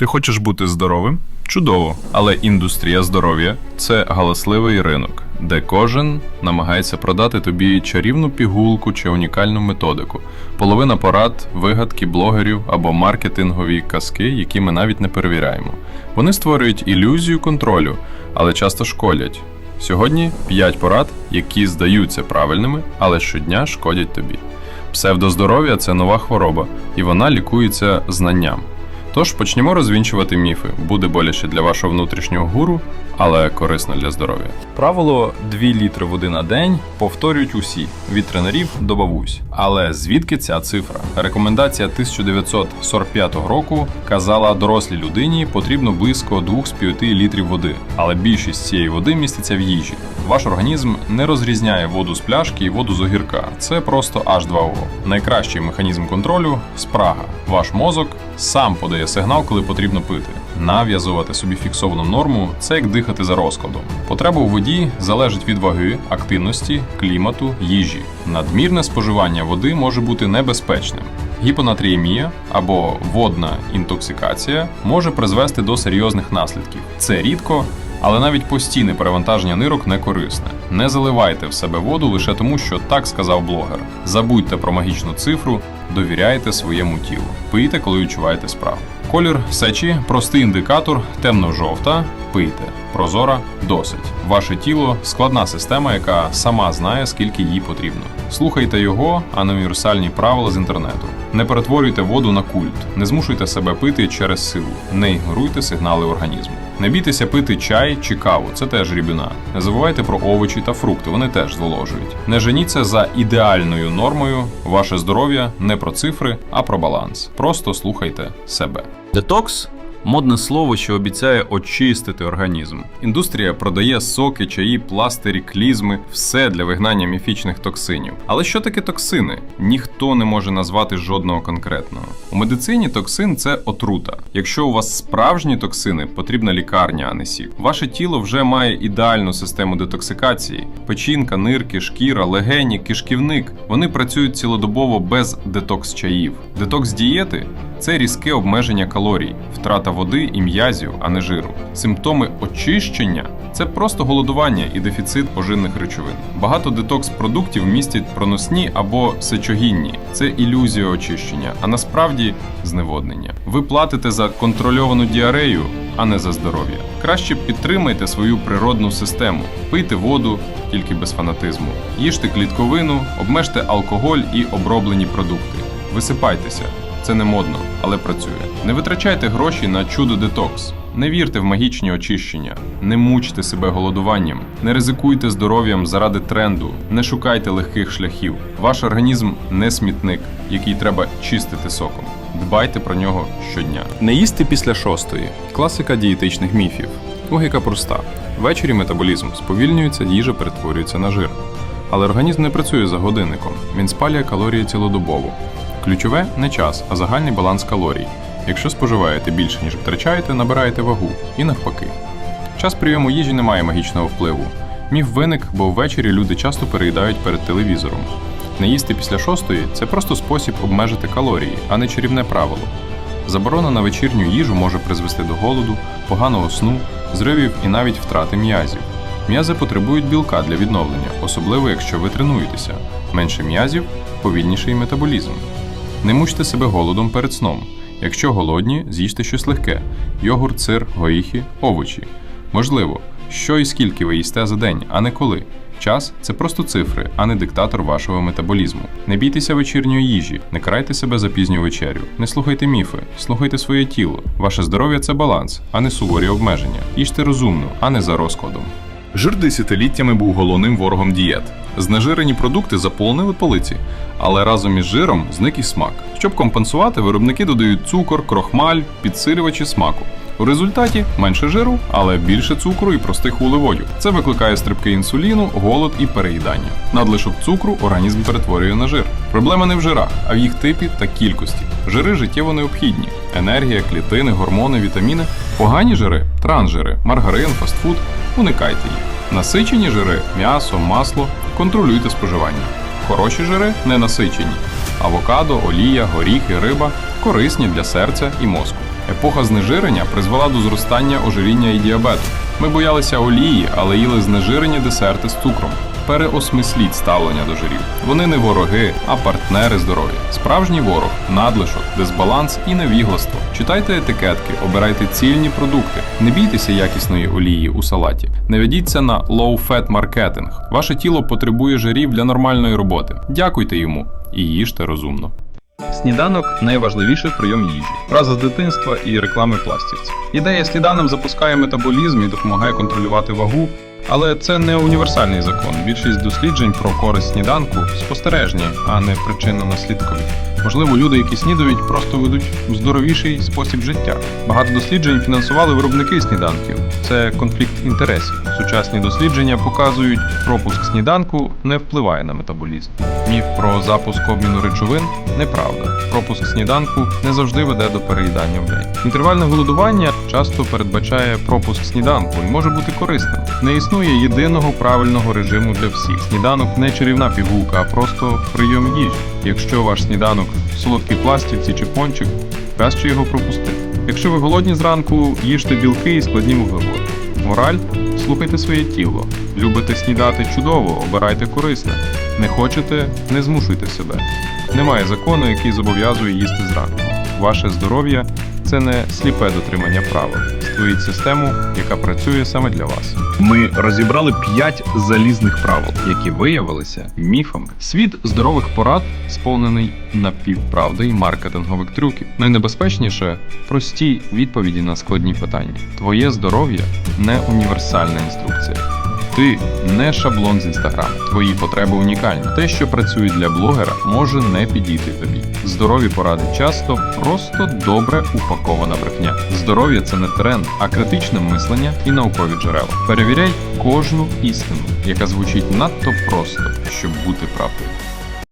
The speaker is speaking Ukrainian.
Ти хочеш бути здоровим? Чудово, але індустрія здоров'я це галасливий ринок, де кожен намагається продати тобі чарівну пігулку чи унікальну методику. Половина порад, вигадки блогерів або маркетингові казки, які ми навіть не перевіряємо. Вони створюють ілюзію контролю, але часто шкодять. Сьогодні 5 порад, які здаються правильними, але щодня шкодять тобі. Псевдоздоров'я це нова хвороба, і вона лікується знанням. Тож почнемо розвінчувати міфи. Буде боляче для вашого внутрішнього гуру, але корисно для здоров'я. Правило 2 літри води на день повторюють усі від тренерів до бабусь. Але звідки ця цифра? Рекомендація 1945 року казала дорослій людині потрібно близько 2,5 літрів води, але більшість цієї води міститься в їжі. Ваш організм не розрізняє воду з пляшки і воду з огірка. Це просто H2O. Найкращий механізм контролю спрага. Ваш мозок сам подає сигнал, коли потрібно пити. Нав'язувати собі фіксовану норму це як дихати за розкладом. Потреба у воді залежить від ваги, активності, клімату, їжі. Надмірне споживання води може бути небезпечним. Гіпонатріємія або водна інтоксикація може призвести до серйозних наслідків. Це рідко, але навіть постійне перевантаження нирок не корисне. Не заливайте в себе воду лише тому, що так сказав блогер. Забудьте про магічну цифру, довіряйте своєму тілу. Пийте, коли відчуваєте справу. Колір сечі простий індикатор, темно-жовта. Пийте. Прозора досить. Ваше тіло складна система, яка сама знає, скільки їй потрібно. Слухайте його, а не універсальні правила з інтернету. Не перетворюйте воду на культ, не змушуйте себе пити через силу, не ігноруйте сигнали організму. Не бійтеся пити чай чи каву, це теж рідина. Не забувайте про овочі та фрукти, вони теж зволожують. Не женіться за ідеальною нормою. Ваше здоров'я не про цифри, а про баланс. Просто слухайте себе. Детокс модне слово, що обіцяє очистити організм. Індустрія продає соки, чаї, пластирі, клізми, все для вигнання міфічних токсинів. Але що таке токсини? Ніхто не може назвати жодного конкретного. У медицині токсин це отрута. Якщо у вас справжні токсини, потрібна лікарня, а не сік. Ваше тіло вже має ідеальну систему детоксикації: печінка, нирки, шкіра, легені, кишківник. Вони працюють цілодобово без детокс чаїв. Детокс дієти це різке обмеження калорій, втрата води і м'язів, а не жиру. Симптоми очищення це просто голодування і дефіцит поживних речовин. Багато детокс-продуктів містять проносні або сечогінні. Це ілюзія очищення, а насправді зневоднення. Ви платите за контрольовану діарею, а не за здоров'я. Краще підтримайте свою природну систему, пийте воду, тільки без фанатизму, їжте клітковину, обмежте алкоголь і оброблені продукти. Висипайтеся. Це не модно, але працює. Не витрачайте гроші на чудо детокс. Не вірте в магічні очищення, не мучте себе голодуванням, не ризикуйте здоров'ям заради тренду, не шукайте легких шляхів. Ваш організм не смітник, який треба чистити соком. Дбайте про нього щодня. Не їсти після шостої. Класика дієтичних міфів. Логіка проста: ввечері метаболізм сповільнюється, їжа перетворюється на жир. Але організм не працює за годинником, він спалює калорії цілодобово. Ключове не час, а загальний баланс калорій. Якщо споживаєте більше, ніж витрачаєте, набираєте вагу. І навпаки. Час прийому їжі не має магічного впливу. Міф виник, бо ввечері люди часто переїдають перед телевізором. Не їсти після шостої це просто спосіб обмежити калорії, а не чарівне правило. Заборона на вечірню їжу може призвести до голоду, поганого сну, зривів і навіть втрати м'язів. М'язи потребують білка для відновлення, особливо якщо ви тренуєтеся. Менше м'язів повільніший метаболізм. Не мучте себе голодом перед сном. Якщо голодні, з'їжте щось легке: йогурт, сир, горіхи, овочі. Можливо, що і скільки ви їсте за день, а не коли. Час це просто цифри, а не диктатор вашого метаболізму. Не бійтеся вечірньої їжі, не карайте себе за пізню вечерю, не слухайте міфи, слухайте своє тіло. Ваше здоров'я це баланс, а не суворі обмеження. Їжте розумно, а не за розкладом. Жир десятиліттями був головним ворогом дієт. Знежирені продукти заповнили полиці, але разом із жиром зник і смак. Щоб компенсувати, виробники додають цукор, крохмаль, підсилювачі смаку. У результаті менше жиру, але більше цукру і простих вуглеводів. Це викликає стрибки інсуліну, голод і переїдання. Надлишок цукру організм перетворює на жир. Проблема не в жирах, а в їх типі та кількості. Жири життєво необхідні: енергія, клітини, гормони, вітаміни. Погані жири, трансжири, маргарин, фастфуд. Уникайте їх. Насичені жири, м'ясо, масло. Контролюйте споживання. Хороші жири ненасичені. Авокадо, олія, горіхи, риба корисні для серця і мозку. Епоха знежирення призвела до зростання ожиріння і діабету. Ми боялися олії, але їли знежирені десерти з цукром. Переосмисліть ставлення до жирів. Вони не вороги, а партнери здоров'я. Справжній ворог надлишок, дисбаланс і невігластво. Читайте етикетки, обирайте цільні продукти. Не бійтеся якісної олії у салаті. Не ведіться на low-fat маркетинг. Ваше тіло потребує жирів для нормальної роботи. Дякуйте йому і їжте розумно. Сніданок найважливіший прийом їжі. Фраза з дитинства і реклами пластівців. Ідея сніданок запускає метаболізм і допомагає контролювати вагу. Але це не універсальний закон. Більшість досліджень про користь сніданку спостережні, а не причинно-наслідкові. Можливо, люди, які снідають, просто ведуть здоровіший спосіб життя. Багато досліджень фінансували виробники сніданків. Це конфлікт інтересів. Сучасні дослідження показують, пропуск сніданку не впливає на метаболізм. Міф про запуск обміну речовин неправда. Пропуск сніданку не завжди веде до переїдання в день. Інтервальне голодування часто передбачає пропуск сніданку і може бути корисним. Не існує єдиного правильного режиму для всіх. Сніданок не чарівна пігулка, а просто прийом їжі. Якщо ваш сніданок солодкі пластівці чи пончик, краще його пропустити. Якщо ви голодні зранку, їжте білки і складні вуглеводи. Мораль слухайте своє тіло. Любите снідати чудово, обирайте корисне. Не хочете, не змушуйте себе. Немає закону, який зобов'язує їсти зранку. Ваше здоров'я це не сліпе дотримання правил. Створіть систему, яка працює саме для вас. Ми розібрали п'ять залізних правил, які виявилися Міфами. Світ здорових порад сповнений напівправди і маркетингових трюків. Найнебезпечніше прості відповіді на складні питання. Твоє здоров'я не універсальна інструкція. Ти не шаблон з інстаграму. Твої потреби унікальні. Те, що працює для блогера, може не підійти тобі. Здорові поради часто просто добре упакована брехня. Здоров'я це не тренд, а критичне мислення і наукові джерела. Перевіряй кожну істину, яка звучить надто просто, щоб бути правдою.